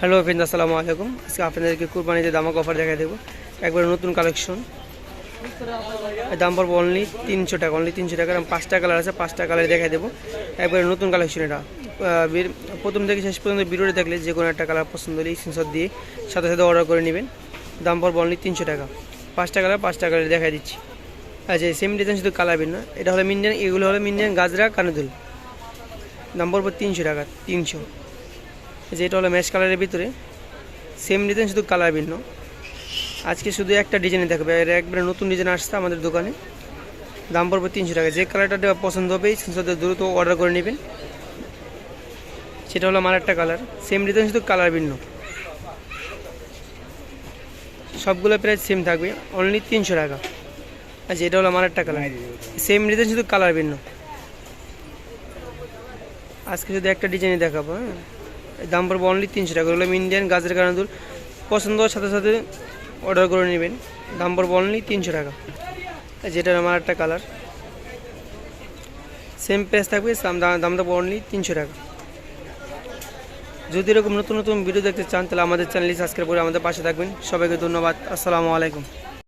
Hello friend আসসালামু আলাইকুম। আজকে আপনাদেরকে কুরবানিতে দামক অফার দেখা দেবো, একবারে নতুন কালেকশন দাম পড়ব অনলি তিনশো টাকা অনলি তিনশো টাকা। এবং পাঁচটা কালার আছে, পাঁচটা কালার দেখাই দেবো। একবারে নতুন কালেকশন এটা। প্রথম থেকে শেষ পর্যন্ত ভিডিওটি দেখলে যে কোনো একটা কালার পছন্দ হলে স্ক্রিনশট দিয়ে সাথে সাথে অর্ডার করে নেবেন। দাম পড়ব অনলি তিনশো টাকা। পাঁচটা কালার পাঁচটা কালার দেখাই দিচ্ছি। আচ্ছা সেম ডিজাইন শুধু কালার না এটা হলো মিন্ডিয়ান এগুলো হলো মিন্ডিয়ান গাজরা, কানুদুল। দাম পড়ব তিনশো টাকা, তিনশো। যে এটা হলো ম্যাশ কালারের ভিতরে। সেম ডিজাইন শুধু কালার ভিন্ন। আজকে শুধু একটা ডিজাইনে থাকবে এর একবারে নতুন ডিজাইন আসছে আমাদের দোকানে। দাম পড়বে তিনশো টাকা। যে কালারটা পছন্দ হবে সাথে দ্রুত অর্ডার করে নেবেন। সেটা হলো আমার একটা কালার সেম ডিজাইন শুধু কালার ভিন্ন। সবগুলো প্রাইস সেম থাকবে। অনলি তিনশো টাকা। আচ্ছা এটা হলো আমার একটা কালার সেম ডিজাইন শুধু কালার ভিন্ন। আজকে শুধু একটা ডিজাইনে দেখাবো হ্যাঁ। দাম পড়বে অনলি তিনশো টাকা। হলো ইন্ডিয়ান গাছের কানাদুর পছন্দ হওয়ার সাথে সাথে অর্ডার করে নেবেন। দাম পড়বে অনলি তিনশো টাকা। যেটার আমার একটা কালার সেম প্রাইস থাকবে, দাম দামটা অনলি তিনশো টাকা। যদি এরকম নতুন নতুন ভিডিও দেখতে চান, তাহলে আমাদের চ্যানেলটি সাবস্ক্রাইব করে আমাদের পাশে থাকবেন। সবাইকে ধন্যবাদ। আসসালামু আলাইকুম।